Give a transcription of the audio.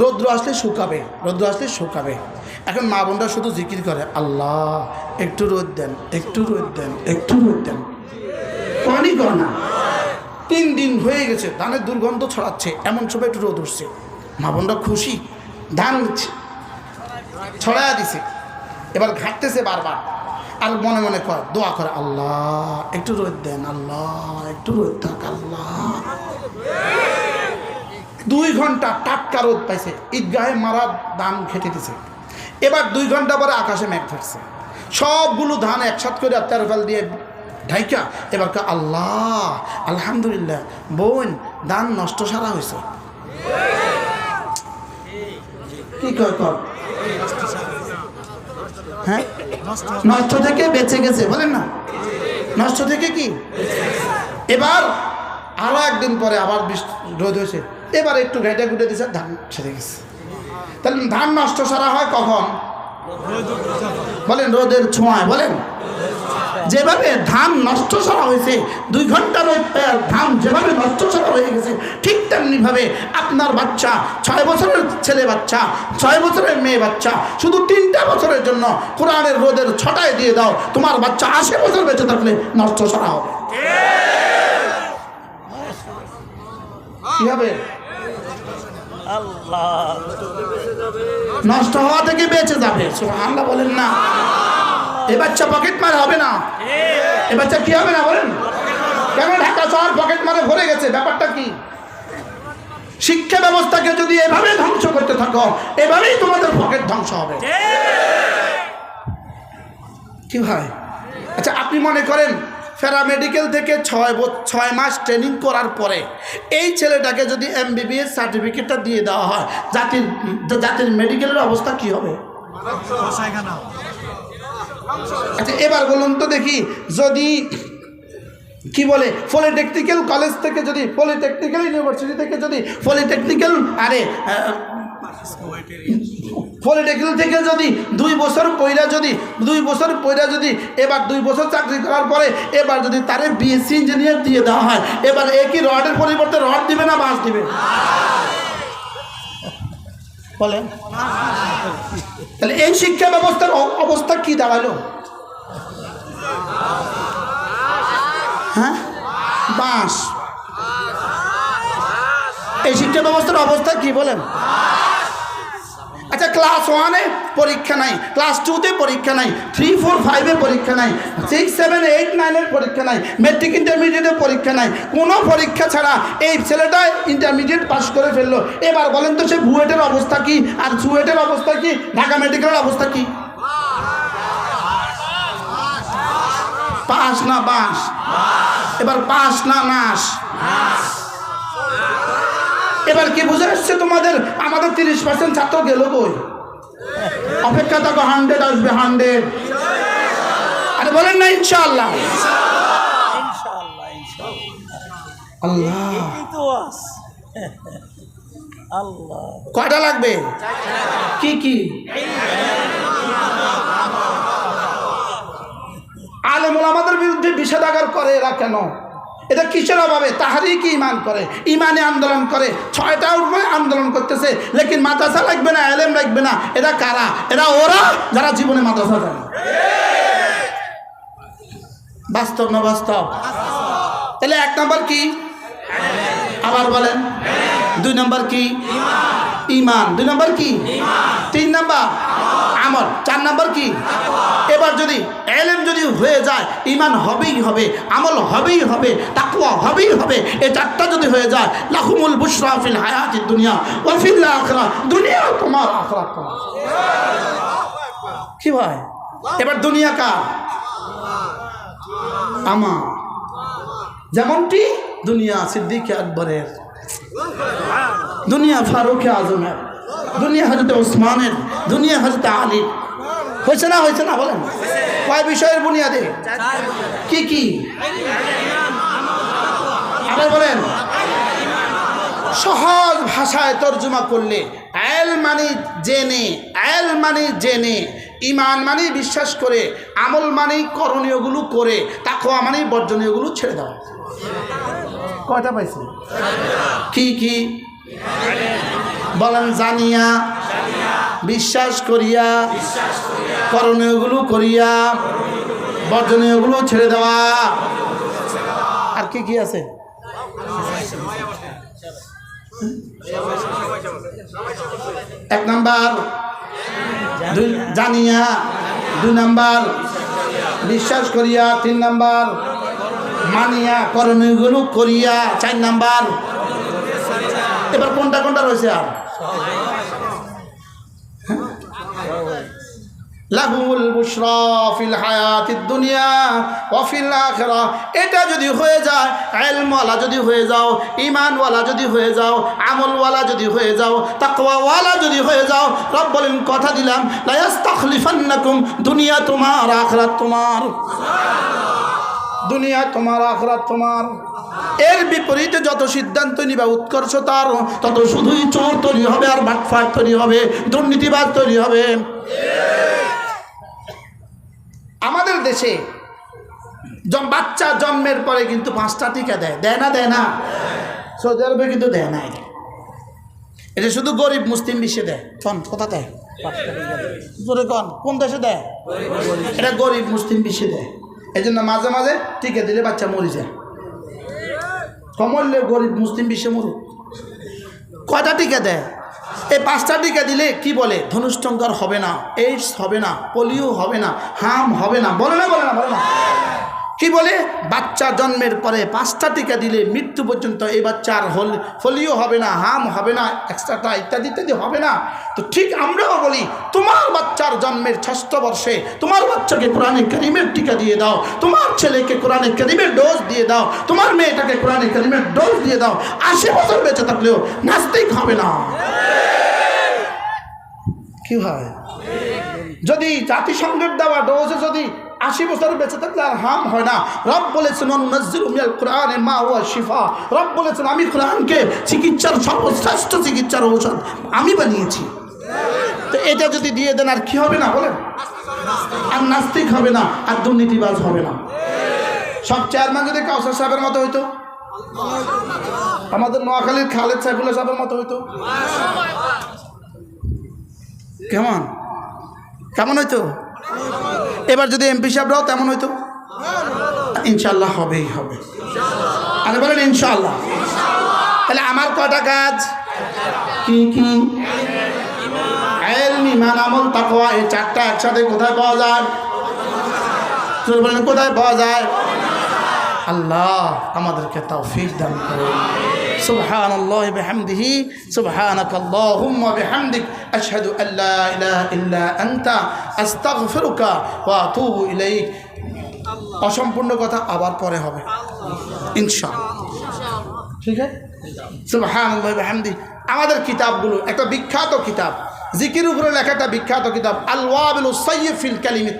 রৌদ্র আসলে শুকাবে, রৌদ্র আসলে শুকাবে। এখন মা বোনরা শুধু জিকির করে, আল্লাহ, একটু রোদ দেন, একটু রোদ দেন, একটু রোদ দেন। পানি কর না। তিন দিন হয়ে গেছে, ধানের দুর্গন্ধ ছড়াচ্ছে, এমন সময় একটু রোদ উঠছে। মা বোনরা খুশি, ধান ছড়াইয়া দিছে। এবার ঘাটতেছে বারবার। আর মনে মনে কর দোয়া করে, আল্লাহ, একটু রোদ দেন, আল্লাহ, একটু রোদ থাক, আল্লাহ। দুই ঘণ্টা টাটকা রোদ পাইছে, ঈদগাহে মারা ধান খেটে দিছে। এবার দুই ঘণ্টা পরে আকাশে মেঘ থাকছে সবগুলো ধান একসাথ করে তেরোফাল দিয়ে ঢাইকা, এবার আল্লাহ, আলহামদুলিল্লাহ, বোন, ধান নষ্ট সারা হয়েছে কি কয় হ্যাঁ? নষ্ট থেকে বেঁচে গেছে, বলেন না। নষ্ট থেকে কি? এবার আরও একদিন পরে আবার রোদ হয়েছে এবার একটু ঘেটে ঘুটে দিছে ধান ছেড়ে গেছে। তাহলে ধান নষ্ট সারা হয় কখন? বলেন রোদের ছোঁয়ায় বলেন। যেভাবে ধান নষ্ট সারা হয়েছে দুই ঘণ্টার ধান যেভাবে নষ্ট সারা হয়ে গেছে ঠিক তেমনিভাবে আপনার বাচ্চা ছয় বছরের ছেলে বাচ্চা ছয় বছরের মেয়ে বাচ্চা শুধু তিনটা বছরের জন্য কোরআনের রোদের ছটায় দিয়ে দাও তোমার বাচ্চা আশি বছর বেঁচে থাকলে নষ্ট সারা হবে। কি হবে? নষ্ট হওয়া থেকে বেঁচে যাবে। আল্লাহ বলেন না। এ বাচ্চা পকেট মার হবে না। এ। বাচ্চা কি হবে না বলেন? কেন ঢাকা শহর পকেট মারে ভরে গেছে? ব্যাপারটা কি? শিক্ষা ব্যবস্থাকে যদি এভাবে ধ্বংস করতে থাকো এভাবেই তোমাদের পকেট ধ্বংস হবে। কি ভাই? আচ্ছা আপনি মনে করেন প্যারামেডিক্যাল থেকে ছয় ছয় মাস ট্রেনিং করার পরে এই ছেলেটাকে যদি এমবিবিএস সার্টিফিকেটটা দিয়ে দেওয়া হয়, জাতির জাতির মেডিকেলের অবস্থা কি হবে? আচ্ছা এবার বলুন তো দেখি, যদি কি বলে পলিটেকনিক্যাল কলেজ থেকে যদি পলিটেকনিক্যাল ইউনিভার্সিটি থেকে যদি পলিটেকনিক্যাল আরে পলিটেকনিক্যাল থেকে যদি দুই বছর পয়রা যদি দুই বছর পয়রা যদি এবার দুই বছর চাকরি করার পরে এবার যদি তারে বিএসসি ইঞ্জিনিয়ার দিয়ে দেওয়া হয় এবার একই রডের পরিবর্তে রড দিবে না বাস দিবে? বলেন। তাহলে এই শিক্ষা ব্যবস্থার অবস্থা কি দাঁড়াল? হ্যাঁ? বাস এই শিক্ষা ব্যবস্থার অবস্থা কি বলেন? ক্লাস ওয়ানে পরীক্ষা নাই ক্লাস টুতে পরীক্ষা নাই থ্রি ফোর ফাইভে পরীক্ষা নাই সিক্স সেভেন এইট নাইনের পরীক্ষা নাই মেট্রিক ইন্টারমিডিয়েটের পরীক্ষা নাই, কোনো পরীক্ষা ছাড়া এই ছেলেটা ইন্টারমিডিয়েট পাস করে ফেলল। এবার বলেন তো সে বুয়েটের অবস্থা কি, আর সুয়েটের অবস্থা কি, ঢাকা মেডিকেলের অবস্থা কি? পাস না বাস এবার পাস না, নাস। এবার কি বুঝে আসছে তোমাদের? আমাদের তিরিশ পার্সেন্ট ছাত্র গেল কই? অপেক্ষা থাকো হান্ড্রেড আসবে হান্ড্রেড আরে বলেন না ইনশাআল্লাহ। আস। আল্লাহ। কয়টা লাগবে? কি কি? আলেমুল আমাদের বিরুদ্ধে বিষেধাগার করে এরা কেন? এটা কিসের অভাবে? তাহারই কি ইমান করে ইমানে আন্দোলন করে, ছয়টা উপরে আন্দোলন করতেছে, লেকিন মাদ্রাসা লাগবে না, এলেম লাগবে না, এরা কারা? এরা ওরা যারা জীবনে মাদ্রাসা যায় বাস্তব না বাস্তব? তাহলে এক নম্বর কি? আবার বলেন। দুই নম্বর কি? ইমান দুই নম্বর কি? তিন নম্বর? আমল। চার নম্বর কি? এবার যদি এলেম যদি হয়ে যায় ইমান হবেই হবে, আমল হবেই হবে তাকুয়া হবেই হবে, এই চারটা যদি হয়ে যায় লাখুমুল বুশরা ফিল হায়াতি দুনিয়া ও ফিল আখরা। দুনিয়া তোমার আখরা কি ভাই? এবার দুনিয়া কার? আমার। যেমনটি দুনিয়া সিদ্দিক আকবরের, দুনিয়া ফারুক আজমের, দুনিয়া হজরত ওসমানের দুনিয়া হজরত আলীর হয়েছে না হয়েছে না, বলেন। কয় বিষয়ের বুনিয়াদে? কি কি? আবার বলেন। সহজ ভাষায় তর্জমা করলে আয়েল মানে জেনে আয়েল মানে জেনে, ইমান মানে বিশ্বাস করে, আমল মানে করণীয়গুলো করে, তাকওয়া মানে বর্জনীয়গুলো ছেড়ে দেওয়া কয়টা পাইছি কি কি? বলেন জানিয়া। বিশ্বাস করিয়া, করণীয়গুলো করিয়া, বর্জনীয়গুলো ছেড়ে দেওয়া। আর কি কি আছে? এক নাম্বার জানিয়া, দুই নাম্বার, বিশ্বাস করিয়া। তিন নাম্বার, মানিয়া, করণীয়গুলো করিয়া। চার নাম্বার, এবার কোনটা কোনটা রয়েছে আর? লাহুল বুশরা ফিল হায়াতিদ দুনিয়া ওয়া ফিল আখিরা। এটা যদি হয়ে যায়, ইলমওয়ালা যদি হয়ে যাও ইমানওয়ালা যদি হয়ে যাও, আমলওয়ালা যদি হয়ে যাও, তাকওয়াওয়ালা যদি হয়ে যাও রব বলেন কথা দিলাম লা ইস্তাখলিফান্নাকুম দুনিয়া তোমার, আখিরাত তোমার। দুনিয়া তোমার, আখরাত তোমার। এর বিপরীতে যত সিদ্ধান্ত নিবা উৎকর্ষ তার, তত শুধুই চোর তৈরি হবে আর বাটফাট তৈরি হবে দুর্নীতিবাদ তৈরি হবে। দেশে বাচ্চা জন্মের পরে কিন্তু পাঁচটা টিকা দেয়। দেয় না দেয় না। সৌদি আরবে কিন্তু দেয় না এটা। শুধু গরিব মুসলিম বিশ্বে দেয়। কন কোথা দেয়? কন, কোন দেশে দেয়? এটা গরিব মুসলিম বিশ্বে দেয়। এই জন্য মাঝে মাঝে টিকে দিলে বাচ্চা মরে যায়। কমললে গরিব মুসলিম বিশ্বে মরুক। কয়টা টিকা দেয়? এই পাঁচটা টিকা দিলে কি বলে? ধনুষ্টঙ্কার হবে না এইডস হবে না পোলিও হবে না হাম হবে না। বলে না বলে না বলে না। কি বলে? বাচ্চা জন্মের পরে পাঁচটা টিকা দিলে মৃত্যু পর্যন্ত এই বাচ্চার হল ফলিও হবে না, হাম হবে না এক্সট্রাটা ইত্যাদি ইত্যাদি হবে না। তো ঠিক আমরাও বলি, তোমার বাচ্চার জন্মের ষষ্ঠ বর্ষে তোমার বাচ্চাকে কোরআনে করিমের টিকা দিয়ে দাও, তোমার ছেলেকে কোরআনে করিমের ডোজ দিয়ে দাও, তোমার মেয়েটাকে কোরআনে করিমের ডোজ দিয়ে দাও, আশি বছর বেঁচে থাকলেও নাস্তিক হবে না। কি হয়? যদি জাতিসংঘের দেওয়া ডোজে যদি আশি বছর বেঁচে থাকলে আর হাম হয় না। রব বলেছেন, অনুনাজ্জিল মিনাল কোরআনে মা ওয়া শিফা। রব বলেছেন, আমি কোরআনকে চিকিৎসার সর্বশ্রেষ্ঠ চিকিৎসার ঔষধ আমি বানিয়েছি। তো এটা যদি দিয়ে দেন, আর কি হবে না বলেন? আর নাস্তিক হবে না, আর দুর্নীতিবাজ হবে না। সব চেয়ারম্যান যদি কাউসার সাহেবের মতো হইতো? আমাদের নোয়াখালীর খালেদ সাইফুল্লাহ সাহেবের মতো হইতো? কেমন? কেমন হইতো? এবার যদি এমপি সাহেবরাও তেমন হইতো? ইনশাল্লাহ হবেই, হবে। আরে বলেন ইনশাল্লাহ তাহলে আমার কটা কাজ? কি কি? ইমান আমল, তাকওয়া, এই চারটা একসাথে কোথায় পাওয়া যায়? বলেন, কোথায় পাওয়া যায়? আল্লাহ আমাদেরকে তৌফিক দান করুন। سبحان الله بحمده سبحانك اللهم وبحمدك أشهد أن لا إله إلا أنت أستغفرك وأتوب إليك অসম্পূর্ণ কথা আবার পরে হবে ইনশাআল্লাহ ঠিক আছে সুবহানাল্লাহি ওয়া বিহামদি আমাদের কিতাবগুলো একটা বিখ্যাত কিতাব জিকির উপরে লেখা একটা বিখ্যাত কিতাব আল ওয়াবিল সাইয়্যিফিল কালিমিত